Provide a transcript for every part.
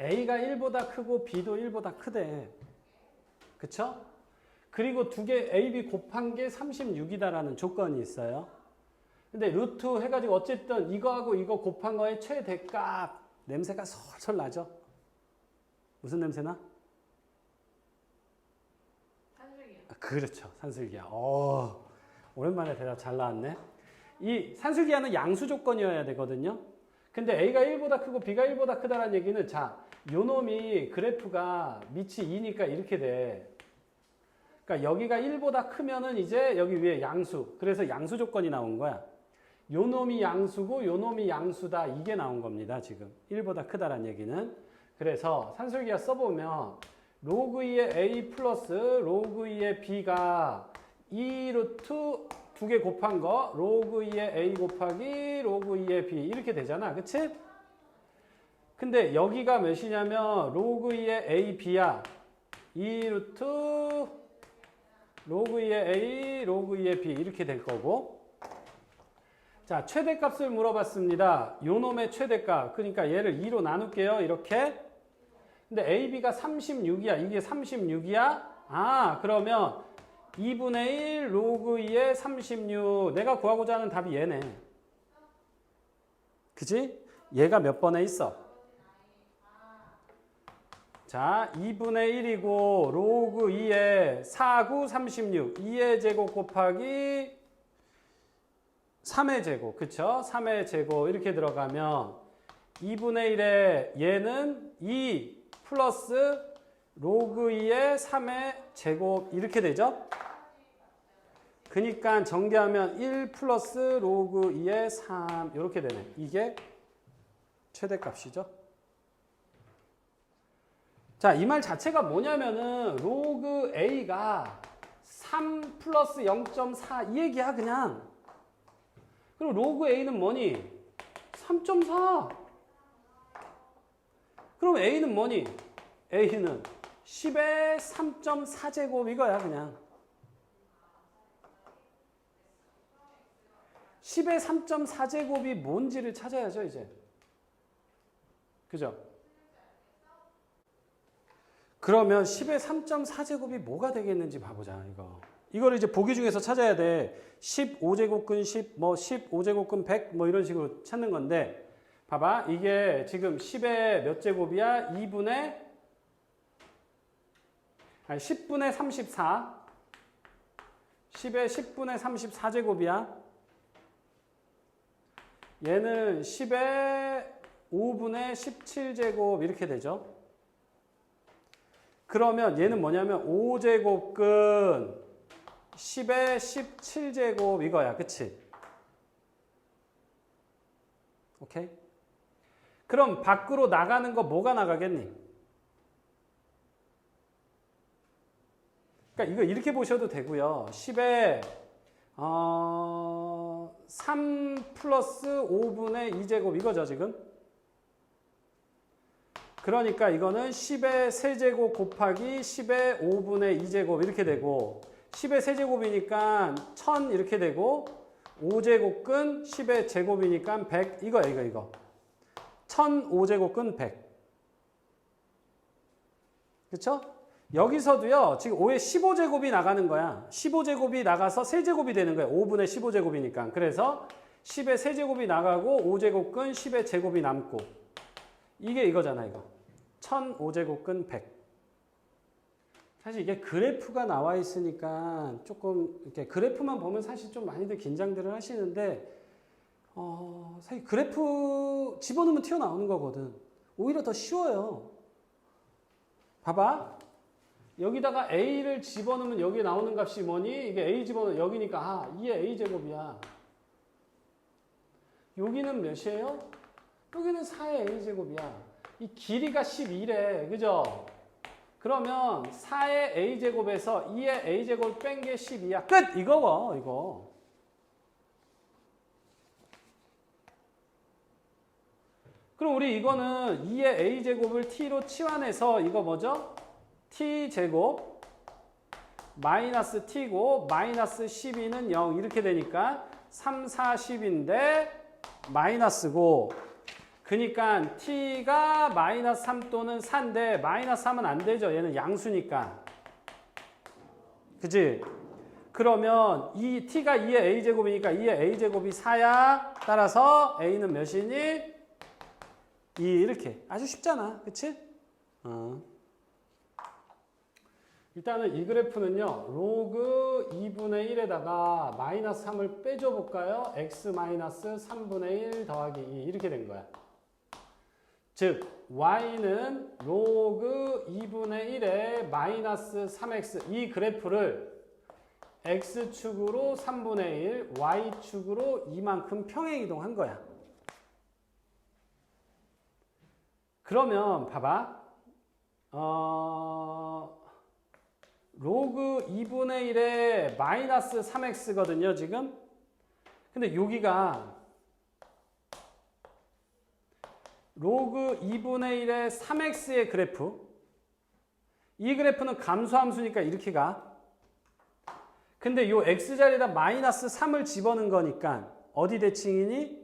A가 1보다 크고 B도 1보다 크대. 그쵸? 그리고 두 개 A, B 곱한 게 36이다라는 조건이 있어요. 근데 루트 해가지고 어쨌든 이거하고 이거 곱한 거의 최대값 냄새가 솔솔 나죠? 무슨 냄새 나? 산술기요. 아, 그렇죠. 산술기야. 어, 오랜만에 대답 잘 나왔네. 이 산술기하는 양수 조건이어야 되거든요. 근데 A가 1보다 크고 B가 1보다 크다라는 얘기는 자, 요 놈이 그래프가 밑이 2니까 이렇게 돼. 그러니까 여기가 1보다 크면은 이제 여기 위에 양수. 그래서 양수 조건이 나온 거야. 요 놈이 양수고 요 놈이 양수다. 이게 나온 겁니다. 지금. 1보다 크다라는 얘기는. 그래서 산술기하 써보면 로그 2의 a 플러스 로그 2의 b가 2 루트 두 개 곱한 거 로그 2의 a 곱하기 로그 2의 b 이렇게 되잖아. 그치? 근데 여기가 몇이냐면 로그 2의 a, b야. 2 루트 로그 2의 a, 로그 2의 b 이렇게 될 거고 자 최대값을 물어봤습니다. 요 놈의 최대값 그러니까 얘를 2로 나눌게요. 이렇게 근데 AB가 36이야. 이게 36이야? 아, 그러면 2분의 1 로그 2의 36. 내가 구하고자 하는 답이 얘네. 그지? 얘가 몇 번에 있어? 자, 2분의 1이고 로그 2의 4, 9, 36. 2의 제곱 곱하기 3의 제곱. 그쵸? 3의 제곱 이렇게 들어가면 2분의 1의 얘는 2 플러스 로그 2의 3의 제곱 이렇게 되죠? 그니까 정리하면 1 플러스 로그 2의 3 이렇게 되네. 이게 최대값이죠. 자, 이 말 자체가 뭐냐면은 로그 A가 3 플러스 0.4 이 얘기야 그냥. 그리고 로그 A는 뭐니? 3.4. 그럼 A는 뭐니? A는 10의 3.4제곱 이거야 그냥. 10의 3.4제곱이 뭔지를 찾아야죠 이제. 그죠? 그러면 10의 3.4제곱이 뭐가 되겠는지 봐보자 이거. 이거를 이제 보기 중에서 찾아야 돼. 15제곱근 10, 뭐 15제곱근 100, 뭐 이런 식으로 찾는 건데, 봐봐. 이게 지금 10의 몇 제곱이야? 2분의, 아니, 10분의 34. 10의 10분의 34제곱이야. 얘는 10의 5분의 17제곱 이렇게 되죠. 그러면 얘는 뭐냐면 5제곱근 10의 17제곱 이거야. 그치? 오케이? 그럼 밖으로 나가는 거 뭐가 나가겠니? 그러니까 이거 이렇게 보셔도 되고요. 10에 어, 3 플러스 5분의 2제곱 이거죠 지금? 그러니까 이거는 10의 세제곱 곱하기 10의 5분의 2제곱 이렇게 되고 10의 세제곱이니까 1000 이렇게 되고 5제곱근 10의 제곱이니까 100 이거야 이거 이거. 1005제곱근 100 그쵸? 여기서도요 지금 5의 15제곱이 나가는 거야. 15제곱이 나가서 세제곱이 되는 거야. 5분의 15제곱이니까. 그래서 10의 세제곱이 나가고 5제곱근 10의 제곱이 남고. 이게 이거잖아 이거 1005제곱근 100 사실 이게 그래프가 나와 있으니까 조금 이렇게 그래프만 보면 사실 좀 많이들 긴장들을 하시는데 어, 사실 그래프 집어넣으면 튀어나오는 거거든. 오히려 더 쉬워요. 봐봐. 여기다가 A를 집어넣으면 여기 나오는 값이 뭐니? 이게 A 집어넣으면 여기니까 아, 2의 A 제곱이야. 여기는 몇이에요? 여기는 4의 A 제곱이야. 이 길이가 12래. 그죠? 그러면 4의 a제곱에서 2의 a제곱을 뺀 게 12야. 끝! 이거고, 이거. 그럼 우리 이거는 2의 a제곱을 t로 치환해서 이거 뭐죠? t제곱 마이너스 t고 마이너스 12는 0 이렇게 되니까 3, 4, 10인데 마이너스고 그니까 t가 마이너스 3 또는 4인데 마이너스 3은 안 되죠. 얘는 양수니까. 그지? 그러면 이 t가 2의 a제곱이니까 2의 a제곱이 4야. 따라서 a는 몇이니? 2 이렇게. 아주 쉽잖아. 그치? 어. 일단은 이 그래프는요. 로그 2분의 1에다가 마이너스 3을 빼줘 볼까요? x 마이너스 3분의 1 더하기 2 이렇게 된 거야. 즉 y는 로그 2분의 1에 마이너스 3x 이 그래프를 x축으로 3분의 1, y축으로 이만큼 평행 이동한 거야. 그러면 봐봐. 어, 로그 2분의 1에 마이너스 3x거든요, 지금. 근데 여기가 로그 2분의 1의 3x의 그래프. 이 그래프는 감소함수니까 이렇게 가. 근데 요 x자리에다 마이너스 3을 집어넣은 거니까 어디 대칭이니?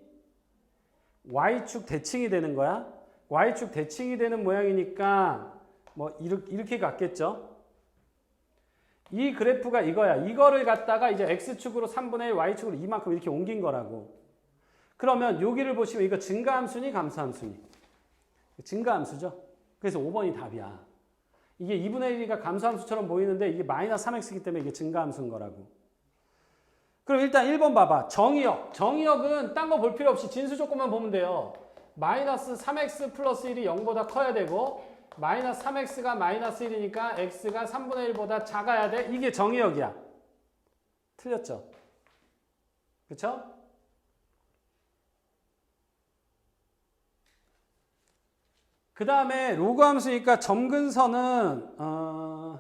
y축 대칭이 되는 거야. y축 대칭이 되는 모양이니까 뭐 이렇게, 이렇게 갔겠죠. 이 그래프가 이거야. 이거를 갖다가 이제 x축으로 3분의 1, y축으로 이만큼 이렇게 옮긴 거라고. 그러면 여기를 보시면 이거 증가함수니 감소함수니? 증가함수죠. 그래서 5번이 답이야. 이게 2분의 1이가 감소함수처럼 보이는데 이게 마이너스 3x이기 때문에 이게 증가함수인 거라고. 그럼 일단 1번 봐봐. 정의역. 정의역은 딴 거 볼 필요 없이 진수 조건만 보면 돼요. 마이너스 3x 플러스 1이 0보다 커야 되고 마이너스 3x가 마이너스 1이니까 x가 3분의 1보다 작아야 돼. 이게 정의역이야. 틀렸죠? 그쵸? 그 다음에 로그 함수니까 점근선은 어,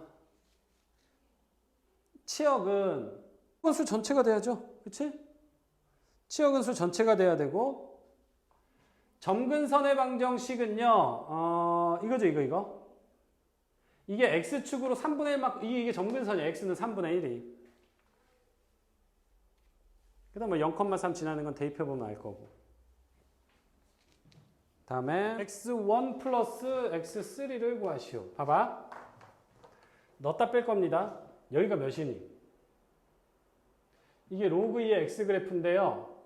치역은 수 전체가 돼야죠. 그치? 치역은 수 전체가 돼야 되고 점근선의 방정식은요. 어, 이거죠. 이거 이거. 이게 x축으로 3분의 1만 이게, 이게 점근선이야. x는 3분의 1이. 그 다음 뭐 0,3 지나는 건 대입해보면 알 거고. 다음에 x1 플러스 x3를 구하시오. 봐봐. 넣었다 뺄 겁니다. 여기가 몇이니? 이게 로그 2의 x 그래프인데요.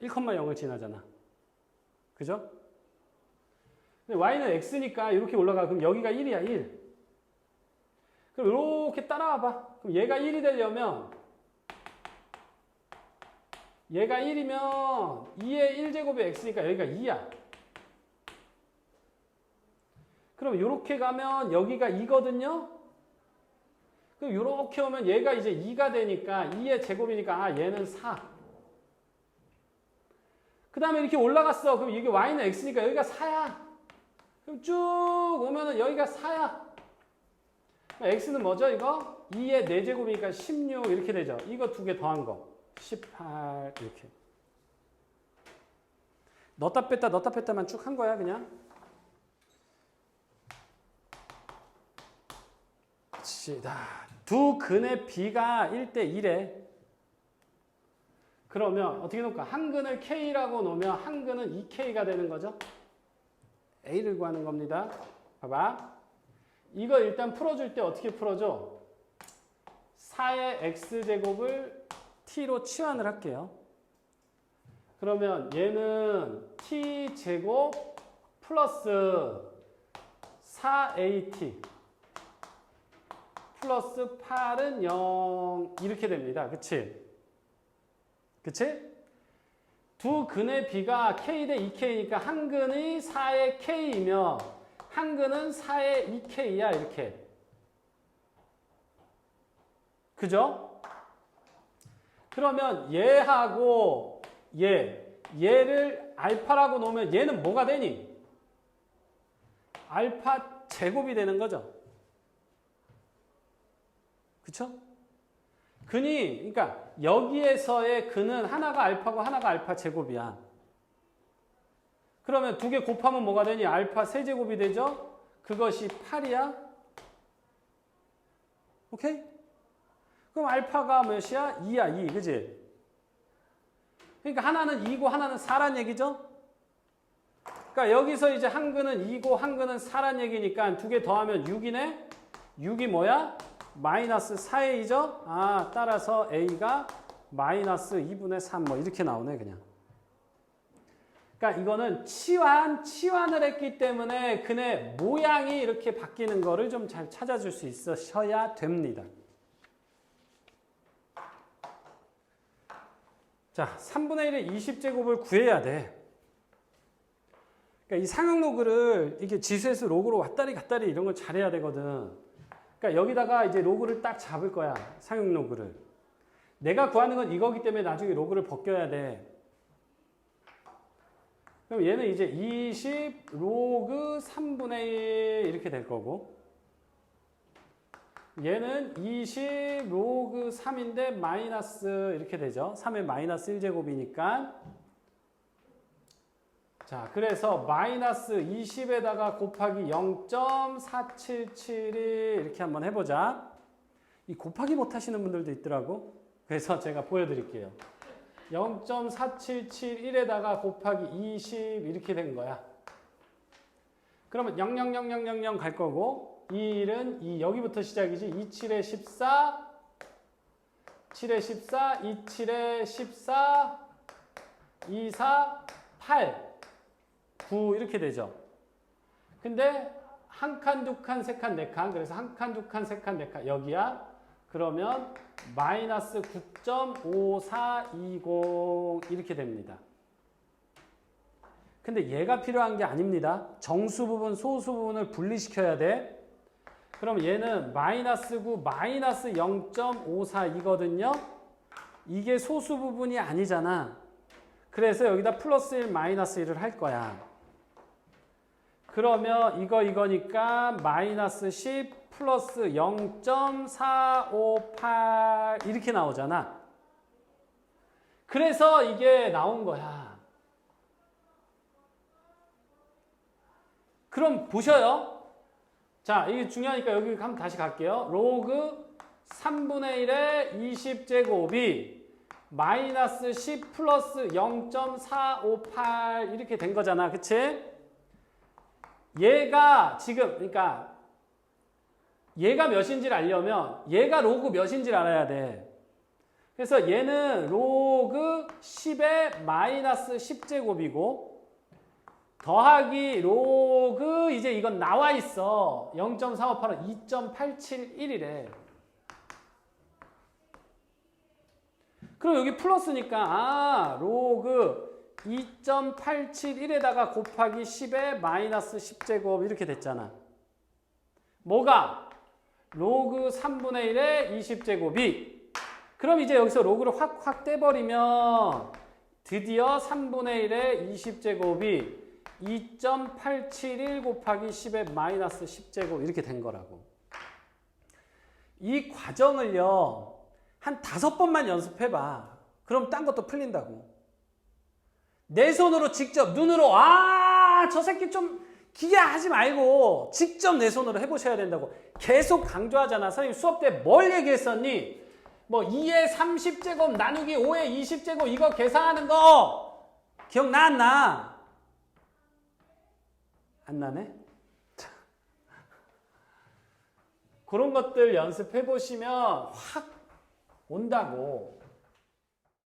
1,0을 지나잖아. 그죠? 근데 y는 x니까 이렇게 올라가. 그럼 여기가 1이야, 1. 그럼 이렇게 따라와 봐. 그럼 얘가 1이 되려면 얘가 1이면 2의 1제곱이 x니까 여기가 2야. 그럼 이렇게 가면 여기가 2거든요. 그럼 이렇게 오면 얘가 이제 2가 되니까 2의 제곱이니까 아 얘는 4. 그 다음에 이렇게 올라갔어. 그럼 이게 y는 x니까 여기가 4야. 그럼 쭉 오면은 여기가 4야. x는 뭐죠 이거? 2의 4제곱이니까 16 이렇게 되죠. 이거 두 개 더한 거. 18 이렇게 넣었다 뺐다 넣었다 뺐다만 쭉 한 거야 그냥 두 근의 비가 1대 1에 그러면 어떻게 놓을까? 한 근을 K라고 놓으면 한 근은 2K가 되는 거죠. A를 구하는 겁니다. 봐봐. 이거 일단 풀어줄 때 어떻게 풀어줘? 4의 X제곱을 t로 치환을 할게요. 그러면 얘는 t 제곱 플러스 4at 플러스 8은 0 이렇게 됩니다. 그치? 그치? 두 근의 비가 k 대 2k니까 한 근이 4의 k이며 한 근은 4의 2k야 이렇게. 그죠? 그러면 얘하고 얘, 얘를 알파라고 놓으면 얘는 뭐가 되니? 알파 제곱이 되는 거죠. 그쵸? 근이, 그러니까 여기에서의 근은 하나가 알파고 하나가 알파 제곱이야. 그러면 두 개 곱하면 뭐가 되니? 알파 세제곱이 되죠? 그것이 8이야. 오케이? 그럼 알파가 몇이야? 2야, 2. 그지? 그러니까 하나는 2고 하나는 4란 얘기죠? 그러니까 여기서 이제 한 근은 2고 한 근은 4란 얘기니까 두 개 더하면 6이네. 6이 뭐야? 마이너스 4a죠? 아, 따라서 a가 마이너스 2분의 3 뭐 이렇게 나오네 그냥. 그러니까 이거는 치환, 치환을 했기 때문에 근의 모양이 이렇게 바뀌는 거를 좀 잘 찾아줄 수 있으셔야 됩니다. 자, 3분의 1의 20제곱을 구해야 돼. 그러니까 이 상용 로그를 이게 지수에서 로그로 왔다리 갔다리 이런 걸 잘해야 되거든. 그러니까 여기다가 이제 로그를 딱 잡을 거야. 상용 로그를. 내가 구하는 건 이거기 때문에 나중에 로그를 벗겨야 돼. 그럼 얘는 이제 20 로그 3분의 1 이렇게 될 거고 얘는 20 로그 3인데 마이너스 이렇게 되죠. 3의 마이너스 1제곱이니까 자 그래서 마이너스 20에다가 곱하기 0.4771 이렇게 한번 해보자. 이 곱하기 못 하시는 분들도 있더라고. 그래서 제가 보여드릴게요. 0.4771에다가 곱하기 20 이렇게 된 거야. 그러면 0000000갈 거고 2일은 이 여기부터 시작이지 27에 14 7에 14 27에 14 24 8 9 이렇게 되죠. 근데 한 칸, 두 칸, 세 칸, 네 칸. 그래서 한 칸, 두 칸, 세 칸, 네 칸. 여기야. 그러면 마이너스 9.5420 이렇게 됩니다. 근데 얘가 필요한 게 아닙니다. 정수 부분, 소수 부분을 분리시켜야 돼. 그럼 얘는 마이너스 9, 마이너스 0.54이거든요. 이게 소수 부분이 아니잖아. 그래서 여기다 플러스 1, 마이너스 1을 할 거야. 그러면 이거 이거니까 마이너스 10 플러스 0.458 이렇게 나오잖아. 그래서 이게 나온 거야. 그럼 보셔요. 자, 이게 중요하니까 여기 한번 다시 갈게요. 로그 3분의 1의 20제곱이 마이너스 10 플러스 0.458 이렇게 된 거잖아. 그치? 얘가 지금, 그러니까 얘가 몇인지를 알려면 얘가 로그 몇인지를 알아야 돼. 그래서 얘는 로그 10의 마이너스 10제곱이고 더하기 로그 이제 이건 나와 있어. 0.458은 2.871이래. 그럼 여기 플러스니까 아 로그 2.871에다가 곱하기 10의 마이너스 10제곱 이렇게 됐잖아. 뭐가? 로그 3분의 1의 20제곱이 그럼 이제 여기서 로그를 확 확 떼버리면 드디어 3분의 1의 20제곱이 2.871 곱하기 10의 마이너스 10제곱 이렇게 된 거라고. 이 과정을요, 한 다섯 번만 연습해봐. 그럼 딴 것도 풀린다고. 내 손으로 직접 눈으로, 아, 저 새끼 좀 기계하지 말고 직접 내 손으로 해보셔야 된다고. 계속 강조하잖아. 선생님 수업 때 뭘 얘기했었니? 뭐 2의 30제곱 나누기 5의 20제곱 이거 계산하는 거 기억나 안 나? 안 나네? 그런 것들 연습해 보시면 확 온다고.